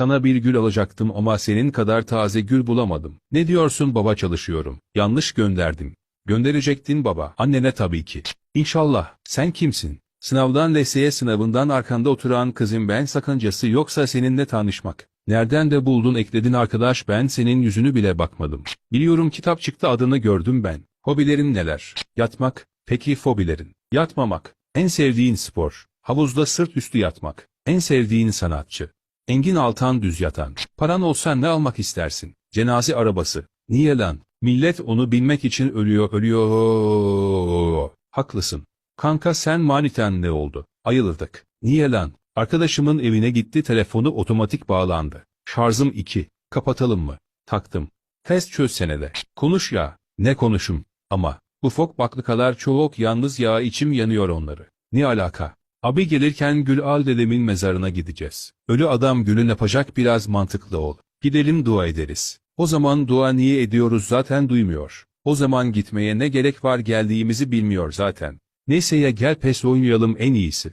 Sana bir gül alacaktım ama senin kadar taze gül bulamadım. Ne diyorsun baba çalışıyorum. Yanlış gönderdim. Gönderecektin baba. Annene tabii ki. İnşallah. Sen kimsin? Sınavdan LSE sınavından arkanda oturan kızım ben sakıncası yoksa seninle tanışmak. Nereden de buldun ekledin arkadaş ben senin yüzünü bile bakmadım. Biliyorum kitap çıktı adını gördüm ben. Hobilerin neler? Yatmak. Peki fobilerin? Yatmamak. En sevdiğin spor. Havuzda sırt üstü yatmak. En sevdiğin sanatçı. Engin Altan düz yatan. Paran olsa ne almak istersin? Cenaze arabası. Niye lan? Millet onu bilmek için ölüyor ölüyor. Haklısın. Kanka sen maniten ne oldu? Ayılırdık. Niye lan? Arkadaşımın evine gitti telefonu otomatik bağlandı. Şarjım 2. Kapatalım mı? Taktım. Test çözsene de. Konuş ya. Ne konuşum? Ama. Bu fok baklıkalar çoğuk yalnız ya içim yanıyor onları. Ne alaka? Abi gelirken Gül Al dedemin mezarına gideceğiz. Ölü adam gülün yapacak biraz mantıklı ol. Gidelim dua ederiz. O zaman dua niye ediyoruz zaten duymuyor. O zaman gitmeye ne gerek var geldiğimizi bilmiyor zaten. Neyse ya gel pes oynayalım en iyisi.